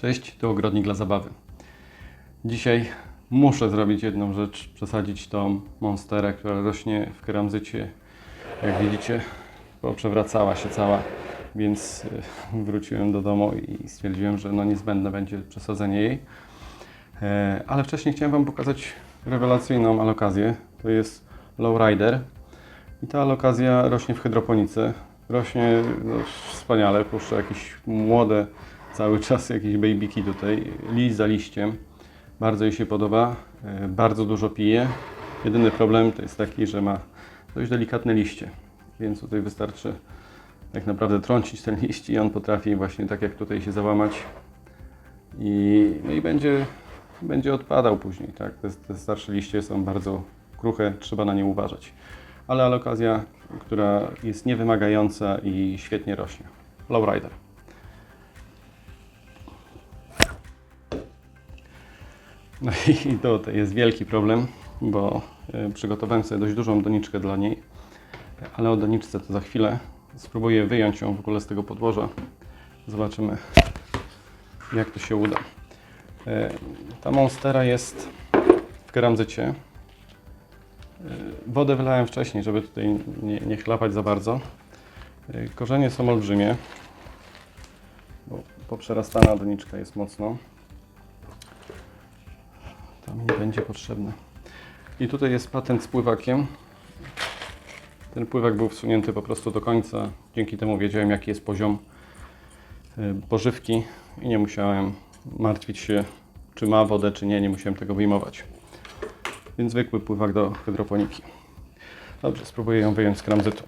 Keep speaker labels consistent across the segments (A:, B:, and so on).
A: Cześć, tu ogrodnik dla zabawy. Dzisiaj muszę zrobić jedną rzecz, przesadzić tą monsterę, która rośnie w keramzycie. Jak widzicie, przewracała się cała, więc y, wróciłem do domu i stwierdziłem, że no niezbędne będzie przesadzenie jej. E, Ale wcześniej chciałem Wam pokazać rewelacyjną alokazję. To jest Lowrider. I ta alokazja rośnie w hydroponice. Rośnie no, wspaniale, puszcza jakieś młode, cały czas jakieś babyki tutaj, liść za liściem. Bardzo jej się podoba, e, bardzo dużo pije. Jedyny problem to jest taki, że ma dość delikatne liście, więc tutaj wystarczy tak naprawdę trącić ten liść i on potrafi właśnie tak jak tutaj się załamać i, no i będzie, będzie odpadał później. Tak? Te, te starsze liście są bardzo kruche, trzeba na nie uważać. Ale alokazja, która jest niewymagająca i świetnie rośnie. Lowrider. No i to jest wielki problem, bo e, przygotowałem sobie dość dużą doniczkę dla niej, ale o doniczce to za chwilę. Spróbuję wyjąć ją w ogóle z tego podłoża. Zobaczymy, jak to się uda. E, Ta monstera jest w keramzycie. E, Wodę wylałem wcześniej, żeby tutaj nie, nie chlapać za bardzo. Korzenie są olbrzymie, bo poprzerastana doniczka jest mocno. To mi nie będzie potrzebne. I tutaj jest patent z pływakiem. Ten pływak był wsunięty po prostu do końca. Dzięki temu wiedziałem, jaki jest poziom y, pożywki i nie musiałem martwić się, czy ma wodę, czy nie. Nie musiałem tego wyjmować. Więc zwykły pływak do hydroponiki. Dobrze, spróbuję ją wyjąć z kramzytu.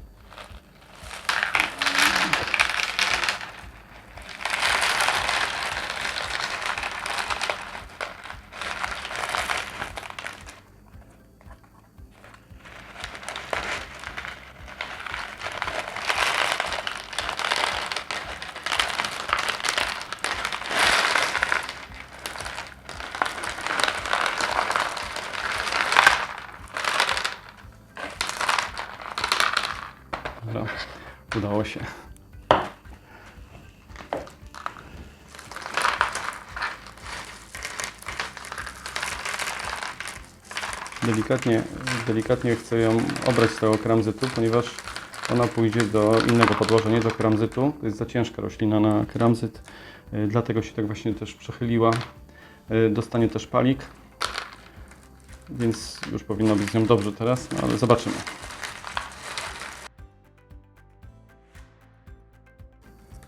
A: Dobra, udało się. Delikatnie, delikatnie chcę ją obrać z tego kramzytu, ponieważ ona pójdzie do innego podłoża, nie do kramzytu. To jest za ciężka roślina na kramzyt, y, dlatego się tak właśnie też przechyliła. Y, Dostanie też palik, więc już powinno być z nią dobrze teraz, no ale zobaczymy.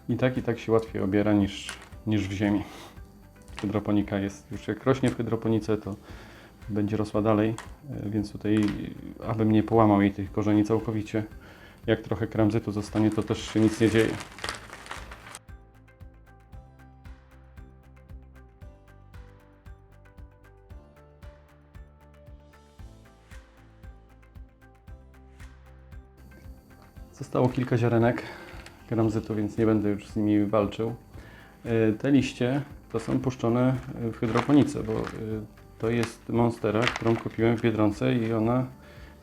A: I tak i tak się łatwiej obiera niż, niż w ziemi. Hydroponika jest już jak rośnie w hydroponice, to będzie rosła dalej, e, więc tutaj, abym nie połamał jej tych korzeni całkowicie, jak trochę kramzytu zostanie, to też się nic nie dzieje. Zostało kilka ziarenek gramzytu, więc nie będę już z nimi walczył. E, Te liście to są puszczone w hydroponice, bo e, to jest monstera, którą kupiłem w Biedronce i ona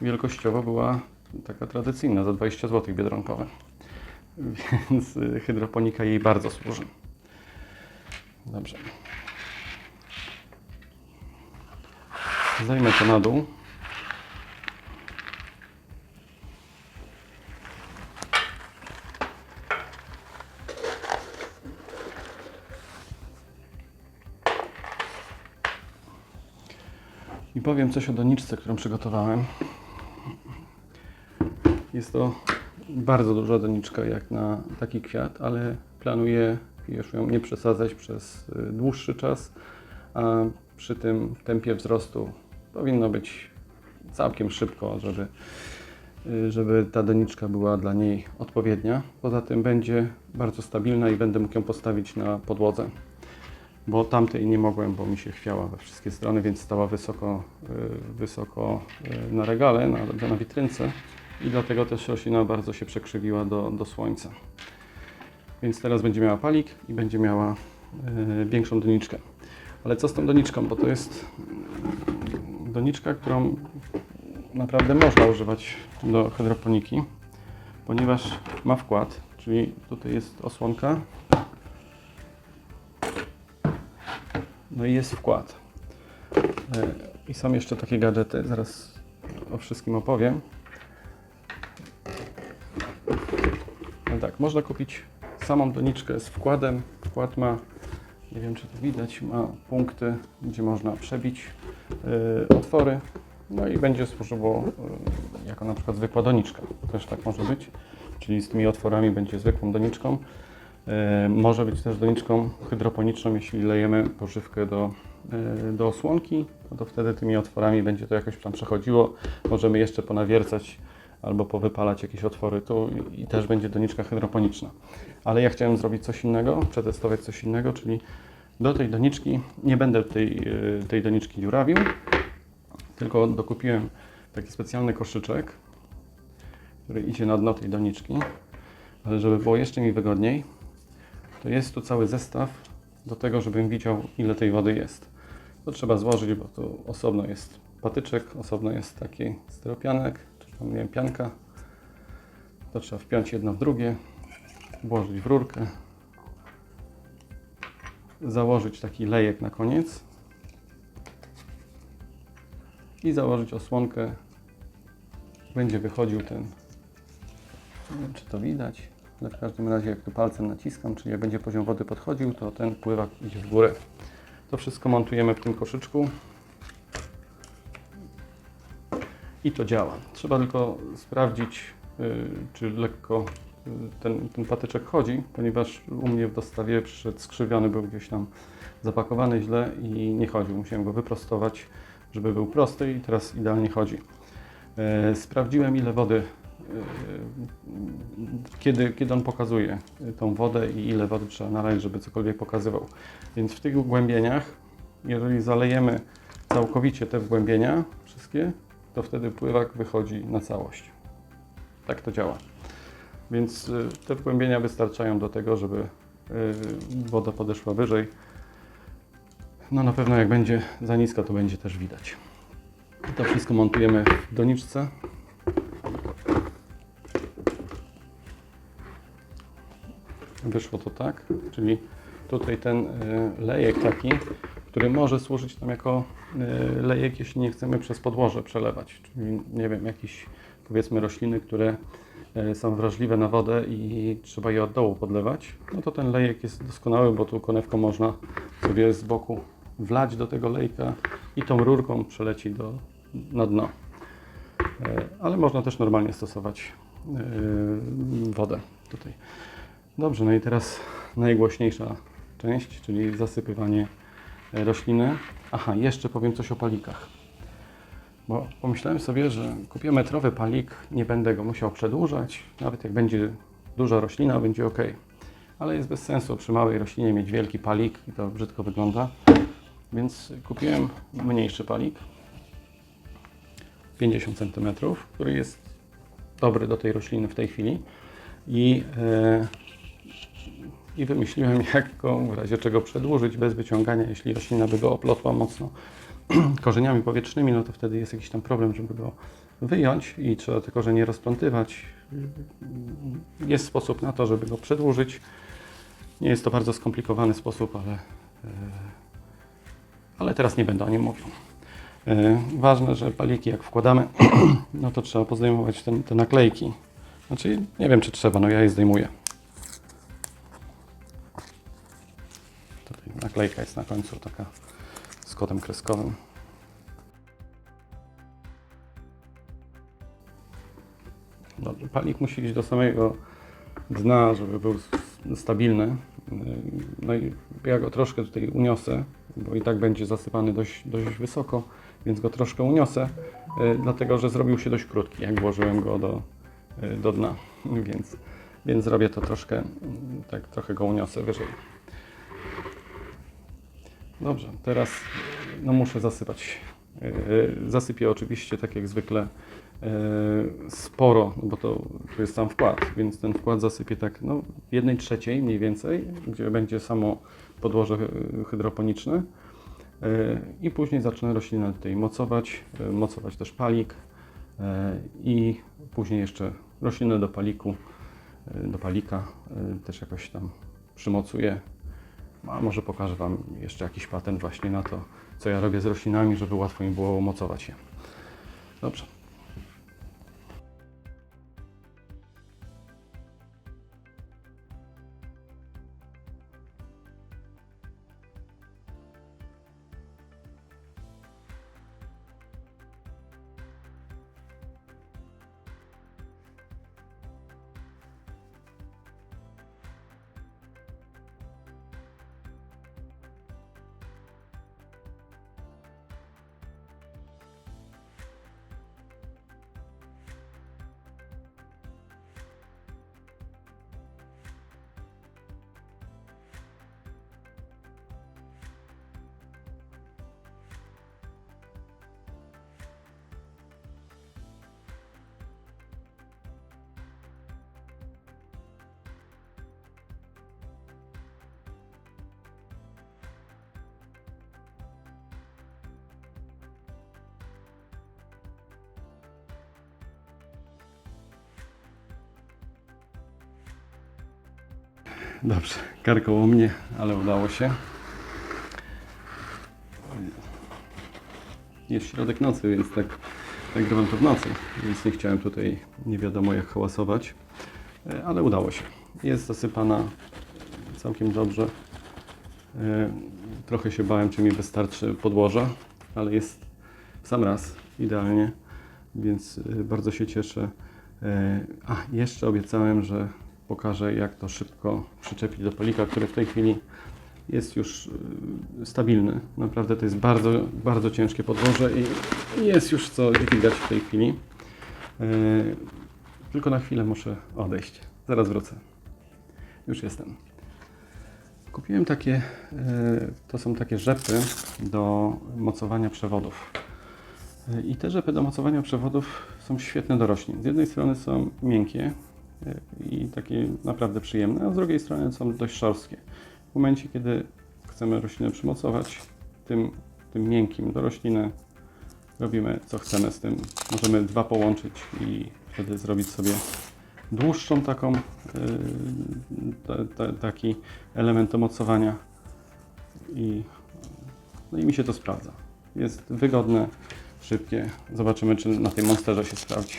A: wielkościowo była taka tradycyjna, za 20 zł biedronkowe. Więc e, hydroponika jej bardzo służy. Dobrze. Zajmę to na dół. Powiem coś o doniczce, którą przygotowałem. Jest to bardzo duża doniczka jak na taki kwiat, ale planuję już ją nie przesadzać przez y, dłuższy czas, a przy tym tempie wzrostu powinno być całkiem szybko, żeby, y, żeby ta doniczka była dla niej odpowiednia. Poza tym będzie bardzo stabilna i będę mógł ją postawić na podłodze bo tamtej nie mogłem, bo mi się chwiała we wszystkie strony, więc stała wysoko, y, wysoko y, na regale, na, na witrynce i dlatego też roślina bardzo się przekrzywiła do, do słońca. Więc teraz będzie miała palik i będzie miała y, większą doniczkę. Ale co z tą doniczką, bo to jest doniczka, którą naprawdę można używać do hydroponiki, ponieważ ma wkład, czyli tutaj jest osłonka No i jest wkład. E, I są jeszcze takie gadżety, zaraz o wszystkim opowiem. No tak, można kupić samą doniczkę z wkładem. Wkład ma, nie wiem czy to widać, ma punkty, gdzie można przebić y, otwory. No i będzie służyło y, jako na przykład zwykła doniczka. Też tak może być. Czyli z tymi otworami będzie zwykłą doniczką. Y, może być też doniczką hydroponiczną, jeśli lejemy pożywkę do, y, do osłonki, no to wtedy tymi otworami będzie to jakoś tam przechodziło. Możemy jeszcze ponawiercać albo powypalać jakieś otwory tu i też będzie doniczka hydroponiczna. Ale ja chciałem zrobić coś innego, przetestować coś innego, czyli do tej doniczki nie będę tej, y, tej doniczki dziurawił, tylko dokupiłem taki specjalny koszyczek, który idzie na dno tej doniczki, ale żeby było jeszcze mi wygodniej, to jest tu cały zestaw do tego, żebym widział ile tej wody jest. To trzeba złożyć, bo tu osobno jest patyczek, osobno jest taki styropianek, czy tam nie wiem, pianka. To trzeba wpiąć jedno w drugie, włożyć w rurkę, założyć taki lejek na koniec i założyć osłonkę. Będzie wychodził ten, nie wiem czy to widać, ale w każdym razie jak tu palcem naciskam, czyli jak będzie poziom wody podchodził, to ten pływak idzie w górę. To wszystko montujemy w tym koszyczku. I to działa. Trzeba tylko sprawdzić, y, czy lekko y, ten, ten patyczek chodzi, ponieważ u mnie w dostawie przyszedł skrzywiony, był gdzieś tam zapakowany źle i nie chodził. Musiałem go wyprostować, żeby był prosty i teraz idealnie chodzi. E, Sprawdziłem ile wody, kiedy, kiedy on pokazuje tą wodę i ile wody trzeba nalać, żeby cokolwiek pokazywał. Więc w tych wgłębieniach, jeżeli zalejemy całkowicie te wgłębienia, wszystkie, to wtedy pływak wychodzi na całość. Tak to działa. Więc y, te wgłębienia wystarczają do tego, żeby y, woda podeszła wyżej. No na pewno jak będzie za nisko, to będzie też widać. To wszystko montujemy w doniczce. Wyszło to tak, czyli tutaj ten y, lejek taki, który może służyć nam jako y, lejek, jeśli nie chcemy przez podłoże przelewać. Czyli nie wiem, jakieś powiedzmy rośliny, które y, są wrażliwe na wodę i trzeba je od dołu podlewać, no to ten lejek jest doskonały, bo tu konewką można sobie z boku wlać do tego lejka i tą rurką przeleci do, na dno. Ale można też normalnie stosować wodę tutaj. Dobrze, no i teraz najgłośniejsza część, czyli zasypywanie e, rośliny. Aha, jeszcze powiem coś o palikach. Bo pomyślałem sobie, że kupię metrowy palik, nie będę go musiał przedłużać. Nawet jak będzie duża roślina, będzie ok. Ale jest bez sensu przy małej roślinie mieć wielki palik i to brzydko wygląda. Więc kupiłem mniejszy palik, 50 cm, który jest dobry do tej rośliny w tej chwili. I, e, I wymyśliłem, jak go w razie czego przedłużyć bez wyciągania, jeśli roślina by go oplotła mocno korzeniami powietrznymi, no to wtedy jest jakiś tam problem, żeby go wyjąć i trzeba te korzenie rozplątywać. Jest sposób na to, żeby go przedłużyć. Nie jest to bardzo skomplikowany sposób, ale, e, ale teraz nie będę o nim mówił. E, Ważne, że paliki jak wkładamy, no to trzeba pozdejmować te, te naklejki. Znaczy, nie wiem czy trzeba, no ja je zdejmuję. Naklejka jest na końcu taka z kodem kreskowym. Dobrze, palik musi iść do samego dna, żeby był stabilny. No i ja go troszkę tutaj uniosę, bo i tak będzie zasypany dość, dość wysoko, więc go troszkę uniosę, y, dlatego że zrobił się dość krótki, jak włożyłem go do, y, do dna, więc, więc zrobię to troszkę, mm, tak trochę go uniosę wyżej. Dobrze, teraz no muszę zasypać. Yy, Zasypię oczywiście tak jak zwykle yy, sporo, bo to, to jest sam wkład, więc ten wkład zasypię tak no, jednej trzeciej mniej więcej, gdzie będzie samo podłoże hy- hydroponiczne. I później zacznę roślinę tutaj mocować, mocować też palik i później jeszcze roślinę do paliku, do palika też jakoś tam przymocuję A może pokażę Wam jeszcze jakiś patent właśnie na to, co ja robię z roślinami, żeby łatwo mi było umocować je. Dobrze. Dobrze, karkoło mnie, ale udało się. Jest środek nocy, więc tak nagrywam to w nocy, więc nie chciałem tutaj nie wiadomo jak hałasować, E, ale udało się. Jest zasypana całkiem dobrze. E, Trochę się bałem, czy mi wystarczy podłoża, ale jest w sam raz idealnie, więc e, bardzo się cieszę. A, jeszcze obiecałem, że pokażę, jak to szybko przyczepić do polika, który w tej chwili jest już y, stabilny. Naprawdę to jest bardzo, bardzo ciężkie podłoże i jest już co dźwigać w tej chwili. Y, Tylko na chwilę muszę odejść. Zaraz wrócę. Już jestem. Kupiłem takie, y, to są takie rzepy do mocowania przewodów. Y, I te rzepy do mocowania przewodów są świetne do roślin. Z jednej strony są miękkie i takie naprawdę przyjemne, a z drugiej strony są dość szorstkie. W momencie, kiedy chcemy roślinę przymocować, tym, tym miękkim do rośliny robimy co chcemy z tym. Możemy dwa połączyć i wtedy zrobić sobie dłuższą taką, ta, ta, taki element do mocowania i, no i mi się to sprawdza. Jest wygodne, szybkie. Zobaczymy, czy na tej monsterze się sprawdzi.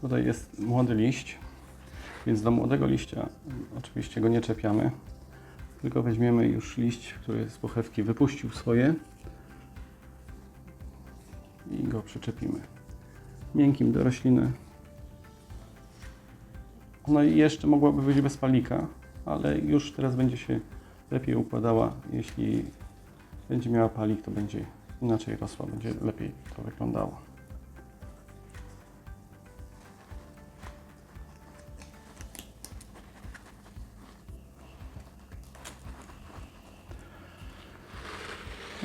A: Tutaj jest młody liść, więc do młodego liścia oczywiście go nie czepiamy, tylko weźmiemy już liść, który z pochewki wypuścił swoje i go przyczepimy. Miękkim do rośliny. No i jeszcze mogłaby być bez palika, ale już teraz będzie się lepiej układała. Jeśli będzie miała palik, to będzie inaczej rosła, będzie lepiej to wyglądało.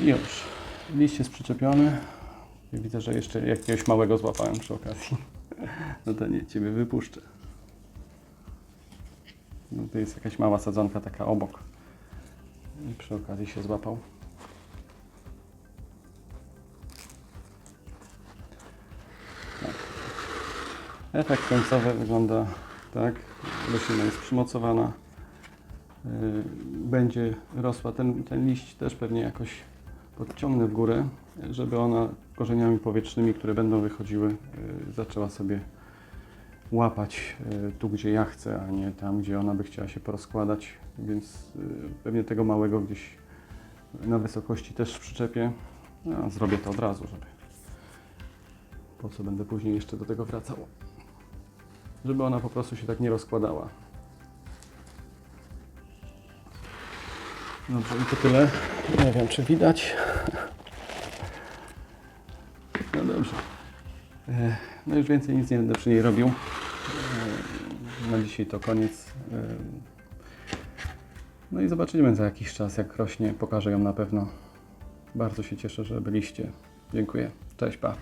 A: Już. Liść jest przyczepiony. Widzę, że jeszcze jakiegoś małego złapałem przy okazji. No to nie, Ciebie wypuszczę. No to jest jakaś mała sadzonka taka obok. I przy okazji się złapał. Tak. Efekt końcowy wygląda tak. Roślina jest przymocowana. Yy, Będzie rosła. Ten, ten liść też pewnie jakoś podciągnę w górę, żeby ona korzeniami powietrznymi, które będą wychodziły, y, zaczęła sobie łapać y, tu, gdzie ja chcę, a nie tam, gdzie ona by chciała się porozkładać. Więc y, pewnie tego małego gdzieś na wysokości też przyczepię. No, zrobię to od razu, żeby po co będę później jeszcze do tego wracał. Żeby ona po prostu się tak nie rozkładała. Dobrze, i to tyle. Nie wiem, czy widać. No dobrze. E, No już więcej nic nie będę przy niej robił. E, Na dzisiaj to koniec. E, No i zobaczymy za jakiś czas, jak rośnie. Pokażę ją na pewno. Bardzo się cieszę, że byliście. Dziękuję. Cześć, pa.